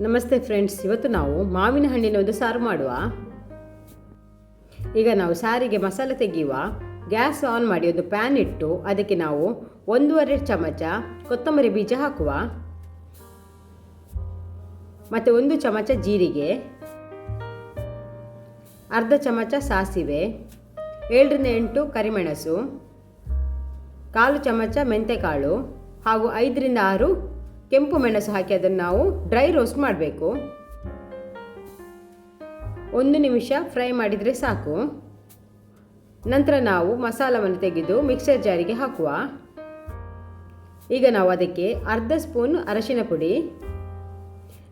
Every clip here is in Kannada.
ನಮಸ್ತೆ ಫ್ರೆಂಡ್ಸ್, ಇವತ್ತು ನಾವು ಮಾವಿನ ಹಣ್ಣಿನ ಒಂದು ಸಾರು ಮಾಡುವ. ಈಗ ನಾವು ಸಾರಿಗೆ ಮಸಾಲೆ ತೆಗೆಯುವ. ಗ್ಯಾಸ್ ಆನ್ ಮಾಡಿ ಒಂದು ಪ್ಯಾನ್ ಇಟ್ಟು ಅದಕ್ಕೆ ನಾವು ಒಂದೂವರೆ ಚಮಚ ಕೊತ್ತಂಬರಿ ಬೀಜ ಹಾಕುವ. ಮತ್ತು ಒಂದು ಚಮಚ ಜೀರಿಗೆ. ಅರ್ಧ ಚಮಚ ಸಾಸಿವೆ. ಏಳರಿಂದ ಎಂಟು ಕರಿಮೆಣಸು. ಕಾಲು ಚಮಚ ಮೆಂತೆಕಾಳು. ಹಾಗೂ ಐದರಿಂದ ಆರು ಕೆಂಪು ಮೆಣಸು ಹಾಕಿ ಅದನ್ನು ನಾವು ಡ್ರೈ ರೋಸ್ಟ್ ಮಾಡಬೇಕು. ಒಂದು ನಿಮಿಷ ಫ್ರೈ ಮಾಡಿದರೆ ಸಾಕು. ನಂತರ ನಾವು ಮಸಾಲವನ್ನು ತೆಗೆದು ಮಿಕ್ಸರ್ ಜಾರಿಗೆ ಹಾಕುವ. ಈಗ ನಾವು ಅದಕ್ಕೆ ಅರ್ಧ ಸ್ಪೂನ್ ಅರಶಿನ ಪುಡಿ,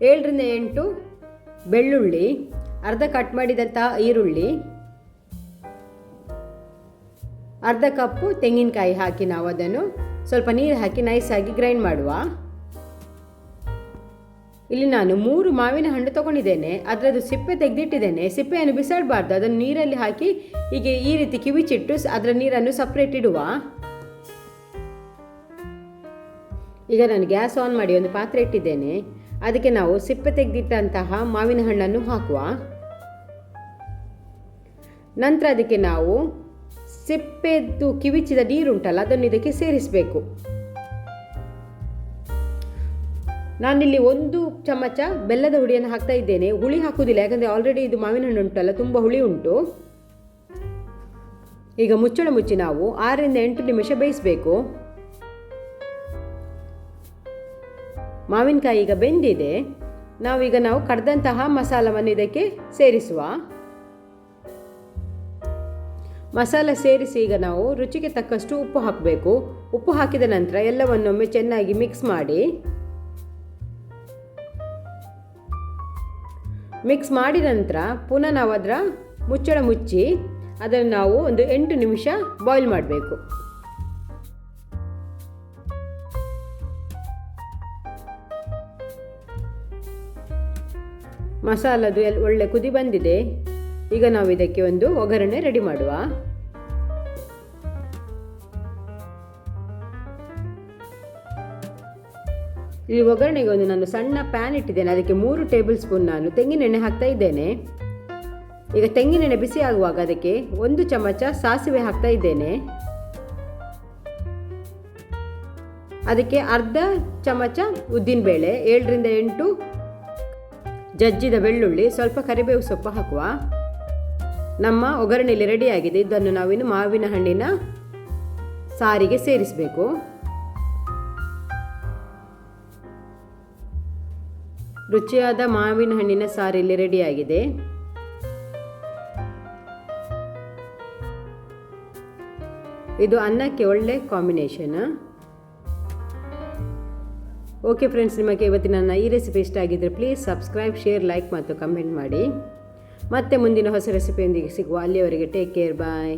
ಏಳರಿಂದ ಎಂಟು ಬೆಳ್ಳುಳ್ಳಿ, ಅರ್ಧ ಕಟ್ ಮಾಡಿದಂತಹ ಈರುಳ್ಳಿ, ಅರ್ಧ ಕಪ್ಪು ತೆಂಗಿನಕಾಯಿ ಹಾಕಿ ನಾವು ಅದನ್ನು ಸ್ವಲ್ಪ ನೀರು ಹಾಕಿ ನೈಸಾಗಿ ಗ್ರೈಂಡ್ ಮಾಡುವ. ಇಲ್ಲಿ ನಾನು ಮೂರು ಮಾವಿನ ಹಣ್ಣು ತಗೊಂಡಿದ್ದೇನೆ. ಅದರದ್ದು ಸಿಪ್ಪೆ ತೆಗೆದಿಟ್ಟಿದ್ದೇನೆ. ಸಿಪ್ಪೆಯನ್ನು ಬಿಸಾಡಬಾರ್ದು. ಅದನ್ನು ನೀರಲ್ಲಿ ಹಾಕಿ ಹೀಗೆ ಈ ರೀತಿ ಕಿವಿಚಿಟ್ಟು ಅದರ ನೀರನ್ನು ಸಪ್ರೇಟ್ ಇಡುವ. ಈಗ ನಾನು ಗ್ಯಾಸ್ ಆನ್ ಮಾಡಿ ಒಂದು ಪಾತ್ರೆ ಇಟ್ಟಿದ್ದೇನೆ. ಅದಕ್ಕೆ ನಾವು ಸಿಪ್ಪೆ ತೆಗೆದಿಟ್ಟಂತಹ ಮಾವಿನ ಹಣ್ಣನ್ನು ಹಾಕುವ. ನಂತರ ಅದಕ್ಕೆ ನಾವು ಸಿಪ್ಪೆದ್ದು ಕಿವಿಚಿದ ನೀರುಂಟಲ್ಲ, ಅದನ್ನು ಇದಕ್ಕೆ ಸೇರಿಸಬೇಕು. ನಾನಿಲ್ಲಿ ಒಂದು ಚಮಚ ಬೆಲ್ಲದ ಹುಡಿಯನ್ನು ಹಾಕ್ತಾ ಇದ್ದೇನೆ. ಹುಳಿ ಹಾಕುವುದಿಲ್ಲ, ಯಾಕಂದರೆ ಆಲ್ರೆಡಿ ಇದು ಮಾವಿನ ಹಣ್ಣು ಉಂಟಲ್ಲ, ತುಂಬ ಹುಳಿ ಉಂಟು. ಈಗ ಮುಚ್ಚಳ ಮುಚ್ಚಿ ನಾವು ಆರರಿಂದ ಎಂಟು ನಿಮಿಷ ಬೇಯಿಸಬೇಕು. ಮಾವಿನಕಾಯಿ ಈಗ ಬೆಂದಿದೆ. ನಾವೀಗ ನಾವು ಕಡ್ದಂತಹ ಮಸಾಲವನ್ನು ಇದಕ್ಕೆ ಸೇರಿಸುವ. ಮಸಾಲ ಸೇರಿಸಿ ಈಗ ನಾವು ರುಚಿಗೆ ತಕ್ಕಷ್ಟು ಉಪ್ಪು ಹಾಕಬೇಕು. ಉಪ್ಪು ಹಾಕಿದ ನಂತರ ಎಲ್ಲವನ್ನೊಮ್ಮೆ ಚೆನ್ನಾಗಿ ಮಿಕ್ಸ್ ಮಾಡಿ. ಮಿಕ್ಸ್ ಮಾಡಿದ ನಂತರ ಪುನಃ ನಾವು ಅದರ ಮುಚ್ಚಳ ಮುಚ್ಚಿ ಅದನ್ನು ನಾವು ಒಂದು ಎಂಟು ನಿಮಿಷ ಬಾಯ್ಲ್ ಮಾಡಬೇಕು. ಮಸಾಲದು ಎಲ್ಲಿ ಒಳ್ಳೆ ಕುದಿ ಬಂದಿದೆ. ಈಗ ನಾವು ಇದಕ್ಕೆ ಒಂದು ಒಗ್ಗರಣೆ ರೆಡಿ ಮಾಡುವ. ಇಲ್ಲಿ ಒಗ್ಗರಣೆಗೆ ಒಂದು ನಾನು ಸಣ್ಣ ಪ್ಯಾನ್ ಇಟ್ಟಿದ್ದೇನೆ. ಅದಕ್ಕೆ ಮೂರು ಟೇಬಲ್ ಸ್ಪೂನ್ ನಾನು ತೆಂಗಿನೆಣ್ಣೆ ಹಾಕ್ತಾ ಇದ್ದೇನೆ. ಈಗ ತೆಂಗಿನೆಣ್ಣೆ ಬಿಸಿ ಆಗುವಾಗ ಅದಕ್ಕೆ ಒಂದು ಚಮಚ ಸಾಸಿವೆ ಹಾಕ್ತಾ ಇದ್ದೇನೆ. ಅದಕ್ಕೆ ಅರ್ಧ ಚಮಚ ಉದ್ದಿನಬೇಳೆ, ಏಳರಿಂದ ಎಂಟು ಜಜ್ಜಿದ ಬೆಳ್ಳುಳ್ಳಿ, ಸ್ವಲ್ಪ ಕರಿಬೇವು ಸೊಪ್ಪು ಹಾಕುವ. ನಮ್ಮ ಒಗ್ಗರಣೆಯಲ್ಲಿ ರೆಡಿಯಾಗಿದೆ ಇದನ್ನು ನಾವಿನ್ನು ಮಾವಿನ ಹಣ್ಣಿನ ಸಾರಿಗೆ ಸೇರಿಸಬೇಕು. ರುಚಿಯಾದ ಮಾವಿನ ಹಣ್ಣಿನ ಸಾರು ಇಲ್ಲಿ ರೆಡಿಯಾಗಿದೆ. ಇದು ಅನ್ನಕ್ಕೆ ಒಳ್ಳೆ ಕಾಂಬಿನೇಷನ್. ಓಕೆ ಫ್ರೆಂಡ್ಸ್, ನಿಮಗೆ ಇವತ್ತಿನ ನನ್ನ ಈ ರೆಸಿಪಿ ಇಷ್ಟ ಆಗಿದ್ದರೆ ಪ್ಲೀಸ್ ಸಬ್ಸ್ಕ್ರೈಬ್, ಶೇರ್, ಲೈಕ್ ಮತ್ತು ಕಮೆಂಟ್ ಮಾಡಿ. ಮತ್ತೆ ಮುಂದಿನ ಹೊಸ ರೆಸಿಪಿಯೊಂದಿಗೆ ಸಿಗುವ ಅಲ್ಲಿಯವರೆಗೆ ಟೇಕ್ ಕೇರ್, ಬಾಯ್.